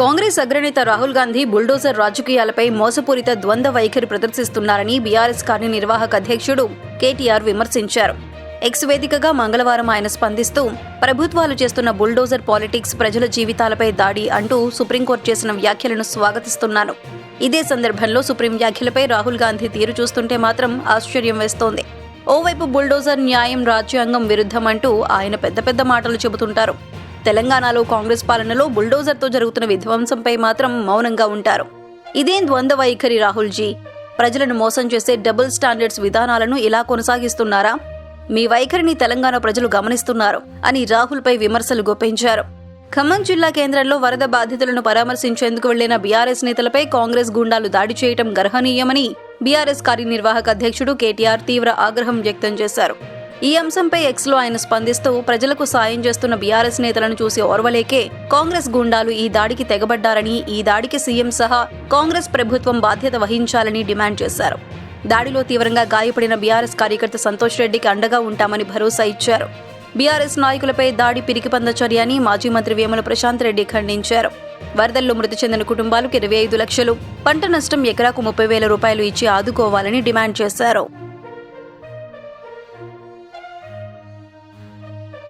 కాంగ్రెస్ అగ్రనేత రాహుల్ గాంధీ బుల్డోజర్ రాజకీయాలపై మోసపూరిత ద్వంద్వ వైఖరి ప్రదర్శిస్తున్నారని బీఆర్ఎస్ కార్యనిర్వాహక అధ్యక్షుడు కేటీఆర్ విమర్శించారు. ఎక్స్ వేదికగా మంగళవారం ఆయన స్పందిస్తూ ప్రభుత్వాలు చేస్తున్న బుల్డోజర్ పాలిటిక్స్ ప్రజల జీవితాలపై దాడి అంటూ సుప్రీంకోర్టు చేసిన వ్యాఖ్యలను స్వాగతిస్తున్నాను. ఇదే సందర్భంలో సుప్రీం వ్యాఖ్యలపై రాహుల్ గాంధీ తీరు చూస్తుంటే మాత్రం ఆశ్చర్యం వేస్తోంది. ఓవైపు బుల్డోజర్ న్యాయం రాజ్యాంగం విరుద్ధం అంటూ ఆయన పెద్ద పెద్ద మాటలు చెబుతుంటారు. తెలంగాణలో కాంగ్రెస్ పాలనలో బుల్డోజర్తో జరుగుతున్న విధ్వంసంపై మాత్రం మౌనంగా ఉంటారు. ఇదేం ద్వంద్వ వైఖరి రాహుల్జీ. ప్రజలను మోసం చేసే డబుల్ స్టాండర్డ్స్ విధానాలను ఇలా కొనసాగిస్తున్నారా? మీ వైఖరిని తెలంగాణ ప్రజలు గమనిస్తున్నారు అని రాహుల్పై విమర్శలు గుప్పించారు. ఖమ్మం జిల్లా కేంద్రంలో వరద బాధితులను పరామర్శించేందుకు వెళ్ళిన బీఆర్ఎస్ నేతలపై కాంగ్రెస్ గుండాలు దాడి చేయటం గర్హనీయమని బీఆర్ఎస్ కార్యనిర్వాహక అధ్యక్షుడు కేటీఆర్ తీవ్ర ఆగ్రహం వ్యక్తం చేశారు. ఈ అంశంపై ఎక్స్లో ఆయన స్పందిస్తూ ప్రజలకు సాయం చేస్తున్న బీఆర్ఎస్ నేతలను చూసి ఓర్వలేకే కాంగ్రెస్ గుండాలు ఈ దాడికి తెగబడ్డారని ఈ దాడికి సీఎం సహా కాంగ్రెస్ ప్రభుత్వం బాధ్యత వహించాలని డిమాండ్ చేశారు. దాడిలో తీవ్రంగా గాయపడిన బీఆర్ఎస్ కార్యకర్త సంతోష్ రెడ్డికి అండగా ఉంటామని భరోసా ఇచ్చారు. బీఆర్ఎస్ నాయకులపై దాడి పిరికిపంద చర్య అని మాజీ మంత్రి వేముల ప్రశాంత్ రెడ్డి ఖండించారు. వరదల్లో మృతి చెందిన కుటుంబాలకు ఇరవై ఐదు లక్షలు పంట నష్టం ఎకరాకు ముప్పై వేల రూపాయలు ఇచ్చి ఆదుకోవాలని డిమాండ్ చేశారు.